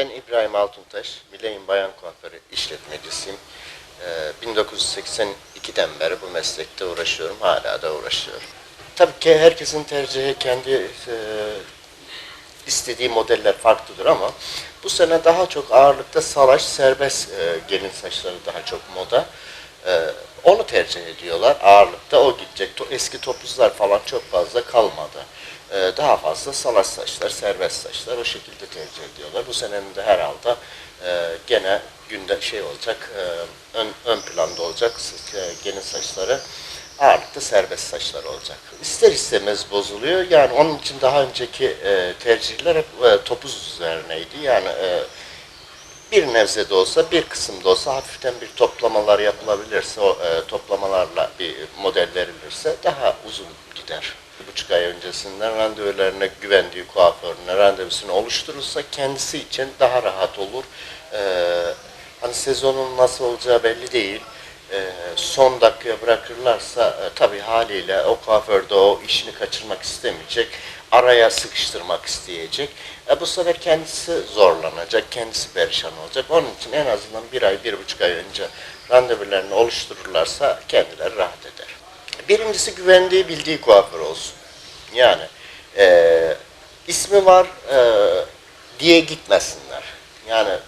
Ben İbrahim Altuntaş, Mileyim Bayan Kuaförü işletmecisiyim. Ee, 1982'den beri bu meslekte uğraşıyorum, hala da uğraşıyorum. Tabii ki herkesin tercihi kendi e, istediği modeller farklıdır ama bu sene daha çok ağırlıkta salaş, serbest e, gelin saçları daha çok moda. E, onu tercih ediyorlar ağırlıkta o gidecek. Eski topuzlar falan çok fazla kalmadı. E, daha fazla salaş saçlar, serbest saçlar o şekilde tercih ediyorlar. Bu senenin de herhalde e, gene günde şey olacak, e, ön, ön planda olacak e, gelin saçları ağırlıkta serbest saçlar olacak. İster istemez bozuluyor. Yani onun için daha önceki e, tercihler hep e, topuz üzerineydi. Yani e, bir nebze de olsa, bir kısım da olsa hafiften bir toplamalar yapılabilirse, o e, toplamalarla bir model verilirse daha uzun gider. Bir buçuk ay öncesinden randevularına güvendiği kuaförüne randevusunu oluşturursa kendisi için daha rahat olur. E, hani sezonun nasıl olacağı belli değil. E, son dakikaya bırakırlarsa e, tabii haliyle o kuaför de o işini kaçırmak istemeyecek. Araya sıkıştırmak isteyecek. E, bu sefer kendisi zorlanacak, kendisi perişan olacak. Onun için en azından bir ay, bir buçuk ay önce randevularını oluştururlarsa kendileri rahat eder. Birincisi güvendiği, bildiği kuaför olsun. Yani e, ismi var e, diye gitmesinler. Yani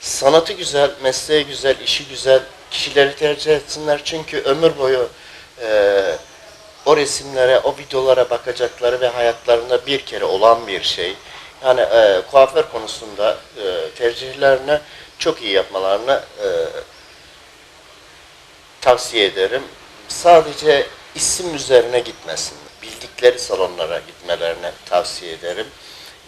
sanatı güzel, mesleği güzel, işi güzel kişileri tercih etsinler. Çünkü ömür boyu e, o resimlere, o videolara bakacakları ve hayatlarında bir kere olan bir şey. Yani e, kuaför konusunda e, tercihlerini çok iyi yapmalarını e, tavsiye ederim. Sadece isim üzerine gitmesin. Bildikleri salonlara gitmelerini tavsiye ederim.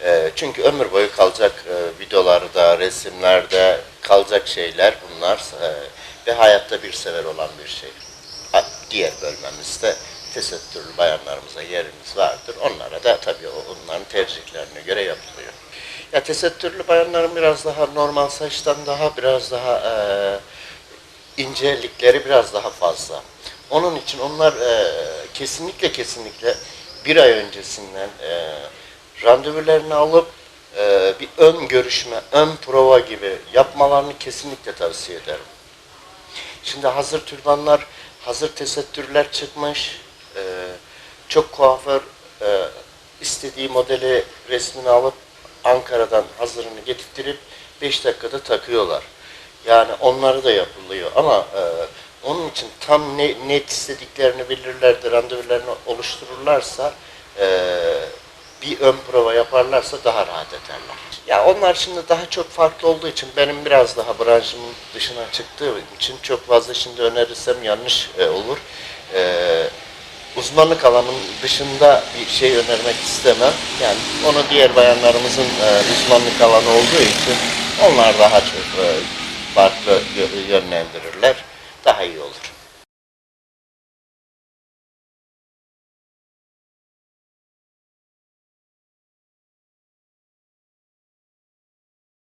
E, çünkü ömür boyu kalacak e, videolarda, resimlerde kalacak şeyler bunlar e, ve hayatta bir sefer olan bir şey. Diğer bölmemizde tesettürlü bayanlarımıza yerimiz vardır. Onlara da tabii onların tercihlerine göre yapılıyor. Ya tesettürlü bayanların biraz daha normal saçtan daha biraz daha e, incelikleri biraz daha fazla. Onun için onlar e, kesinlikle kesinlikle bir ay öncesinden e, randevularını alıp e, bir ön görüşme, ön prova gibi yapmalarını kesinlikle tavsiye ederim. Şimdi hazır türbanlar, hazır tesettürler çıkmış. Çok kuaför e, istediği modeli resmini alıp Ankara'dan hazırını getirttirip 5 dakikada takıyorlar. Yani onları da yapılıyor ama e, onun için tam ne, net istediklerini bilirler de randevularını oluştururlarsa e, bir ön prova yaparlarsa daha rahat ederler. Ya onlar şimdi daha çok farklı olduğu için benim biraz daha branşımın dışına çıktığım için çok fazla şimdi önerirsem yanlış e, olur. E, uzmanlık alanının dışında bir şey önermek istemem. Yani onu diğer bayanlarımızın e, uzmanlık alanı olduğu için onlar daha çok e, farklı yö- yönlendirirler. Daha iyi olur.